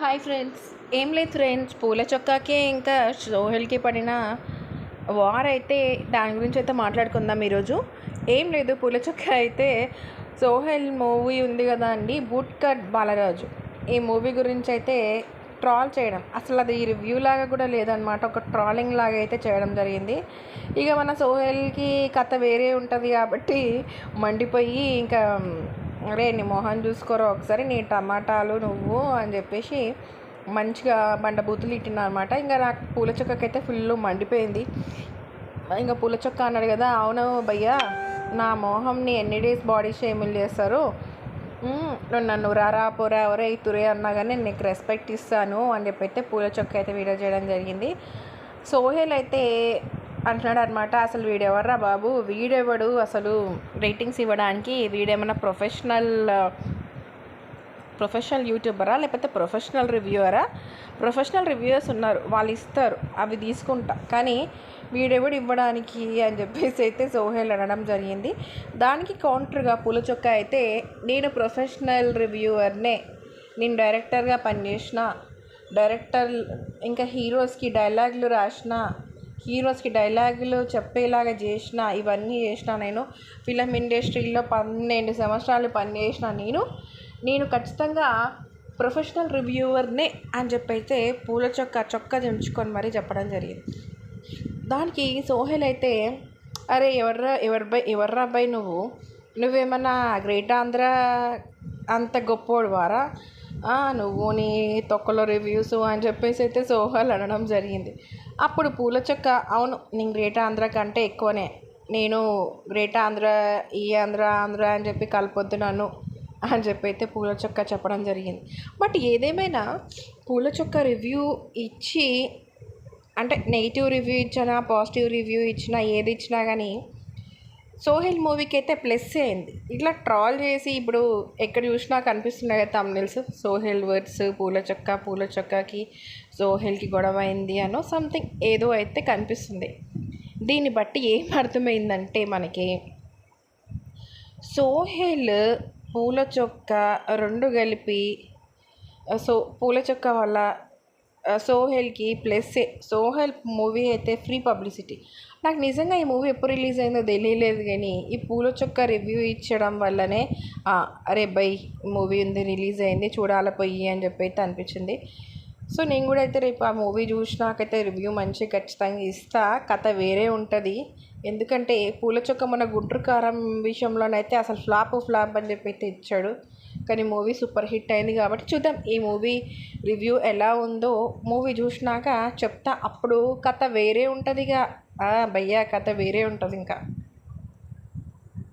Hi friends ఏం లేదు friends పూల చొక్కాకి ఇంకా సోహెల్కి పడిన వార్ అయితే దాని గురించి అయితే మాట్లాడుకుందాం ఈరోజు. ఏం లేదు పూల చొక్కా అయితే సోహెల్ మూవీ ఉంది కదా అండి బూట్ కట్ బాలరాజు. ఈ మూవీ గురించి అయితే ట్రాల్ చేయడం. అసలు అది రివ్యూ లాగా కూడా లేదనమాట ఒక ట్రాలింగ్ లాగా అయితే చేయడం జరిగింది. ఇక మన సోహెల్కి కథ వేరే ఉంటుంది కాబట్టి మండిపోయి ఇంకా అరే నీ మొహం చూసుకోరా ఒకసారి నీ టమాటాలు నువ్వు అని చెప్పేసి మంచిగా బండబూతులు ఇట్టిన అనమాట ఇంకా నాకు పూల చొక్కకైతే ఫుల్ మండిపోయింది. ఇంకా పూల చొక్క అన్నాడు కదా అవును భయ్యా నా మొహంని ఎన్ని డేస్ బాడీ షేమిల్ చేస్తారు? నన్ను రారా పోరా ఎవరే తురే అన్నా కానీ నేను నీకు రెస్పెక్ట్ ఇస్తాను అని చెప్పి అయితే పూల చొక్క అయితే వీడియో చేయడం జరిగింది. సోహెల్ అయితే అంటున్నాడు అనమాట అసలు వీడెవర్రా బాబు? వీడెవడు? అసలు రేటింగ్స్ ఇవ్వడానికి వీడేమైనా ప్రొఫెషనల్ ప్రొఫెషనల్ యూట్యూబరా? లేకపోతే ప్రొఫెషనల్ రివ్యూవరా ప్రొఫెషనల్ రివ్యూవర్స్ ఉన్నారు వాళ్ళు ఇస్తారు అవి తీసుకుంటా. కానీ వీడెవడు ఇవ్వడానికి అని చెప్పేసి అయితే సోహెల్ అనడం జరిగింది. దానికి కౌంటర్గా పూల చొక్క అయితే నేను ప్రొఫెషనల్ రివ్యూవర్నే నేను డైరెక్టర్గా పనిచేసిన డైరెక్టర్ ఇంకా హీరోస్కి డైలాగులు రాసిన హీరోస్కి డైలాగులు చెప్పేలాగా చేసిన ఇవన్నీ చేసిన నేను ఫిలిం ఇండస్ట్రీలో పన్నెండు సంవత్సరాలు పనిచేసిన నేను నేను ఖచ్చితంగా ప్రొఫెషనల్ రివ్యూవర్నే అని చెప్పి అయితే పూల చొక్క చొక్క దించుకొని మరీ చెప్పడం జరిగింది. దానికి సోహెల్ అయితే అరే ఎవర్రా ఎవరి బై ఎవర్రా అబ్బాయి నువ్వు? నువ్వేమన్నా గ్రేట్ ఆంధ్ర అంత గొప్పోడు వారా నువ్వు నీ తొక్కలో రివ్యూస్ అని చెప్పేసి అయితే సోహల్ అనడం జరిగింది. అప్పుడు పూల చెక్క అవును నేను గ్రేట్ ఆంధ్ర కంటే ఎక్కువనే. నేను గ్రేట్ ఆంధ్ర ఈ ఆంధ్ర ఆంధ్ర అని చెప్పి కలపొద్దు నన్ను అని చెప్పి అయితే పూల చొక్క చెప్పడం జరిగింది. బట్ ఏదేమైనా పూల చొక్క రివ్యూ ఇచ్చి అంటే నెగిటివ్ రివ్యూ ఇచ్చినా పాజిటివ్ రివ్యూ ఇచ్చినా ఏది ఇచ్చినా కానీ సోహెల్ మూవీకి అయితే ప్లస్ అయింది. ఇట్లా ట్రాల్ చేసి ఇప్పుడు ఎక్కడ చూసినా కనిపిస్తున్నాయి కదా తమిళస్. సోహెల్ వర్డ్స్ పూల చొక్క పూల చొక్కకి సోహెల్కి గొడవ అయింది అనో సంథింగ్ ఏదో అయితే కనిపిస్తుంది. దీన్ని బట్టి ఏం అర్థమైందంటే మనకి సోహెల్ పూల చొక్క రెండు కలిపి సో పూల చొక్క వల్ల సోహెల్కి ప్లస్ సోహెల్ మూవీ అయితే ఫ్రీ పబ్లిసిటీ. నాకు నిజంగా ఈ మూవీ ఎప్పుడు రిలీజ్ అయిందో తెలియలేదు కానీ ఈ పూల చొక్క రివ్యూ ఇచ్చడం వల్లనే అరే బై మూవీ ఉంది రిలీజ్ అయింది చూడాల పోయి అని చెప్పి అయితే అనిపించింది. సో నేను కూడా అయితే రేపు ఆ మూవీ చూసినాకైతే రివ్యూ మంచి ఖచ్చితంగా ఇస్తా. కథ వేరే ఉంటుంది. ఎందుకంటే పూల చొక్క మన గుంటూరు కారం విషయంలోనైతే అసలు ఫ్లాప్ ఫ్లాప్ అని చెప్పి అయితే ఇచ్చాడు. కానీ మూవీ సూపర్ హిట్ అయింది కాబట్టి చూద్దాం. ఈ మూవీ రివ్యూ ఎలా ఉందో మూవీ చూసినాక చెప్తా. అప్పుడు కథ వేరే ఉంటుందిగా. భయ్యా కథ వేరే ఉంటుంది ఇంకా